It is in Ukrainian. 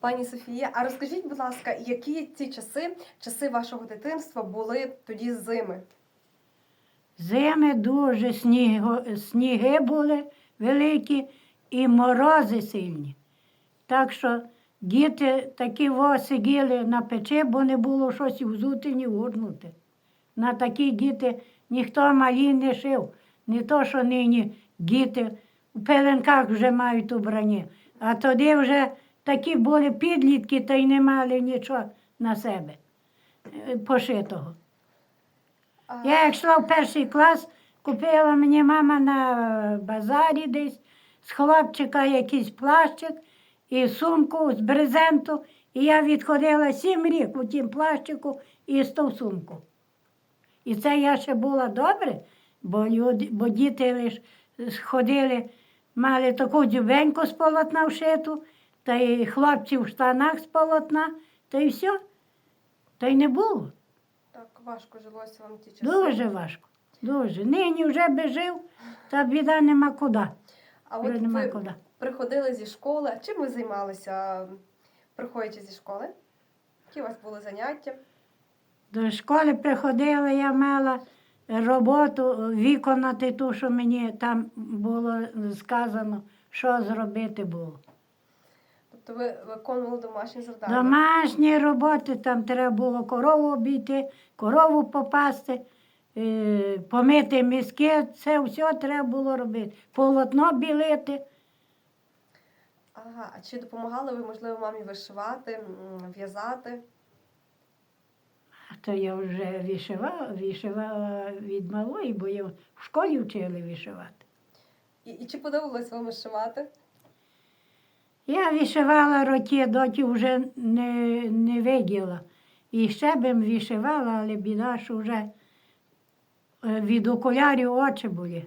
Пані Софія, а розкажіть, будь ласка, які ці часи, часи вашого дитинства були тоді зими? Зими дуже сніго, сніги були великі і морози сильні. Так що діти такі во сиділи на печі, бо не було щось взути, ні вгорнути. На такі діти ніхто малі не шив. Не то, що нині діти у пеленках вже мають убрані. А тоді вже такі були підлітки, та й не мали нічого на себе е, пошитого. Я як йшла в перший клас, купила мені мама на базарі десь з хлопчика якийсь плащик і сумку з брезенту. І я відходила сім рік у тім плащику і з ту сумку. І це я ще була добре, бо, люди, бо діти лиш ходили, мали таку дзюбеньку з полотна вшиту, та й хлопці в штанах з полотна, та й все. Та й не було. так важко жилося вам ті часи. Дуже важко. Дуже. Нині вже би жив, та біда нема куди. А Вже от нема ви куди. приходили зі школи. А чим ви займалися, приходячи зі школи? Які у вас були заняття? До школи приходила, я мала роботу виконати ту, що мені там було сказано, що зробити було. Тобто ви виконували домашні завдання? Домашні роботи, там треба було корову обійти, корову попасти, е, помити міски, це все треба було робити. Полотно білити. Ага, а чи допомагали ви, можливо, мамі вишивати, в'язати? А то я вже вишивала, вишивала від малої, бо я в школі вчили вишивати. І, і чи подобалось вам вишивати? Я вишивала роки, доті вже не, не виділа. І ще б вишивала, але біда, що вже е, від окулярів очі були.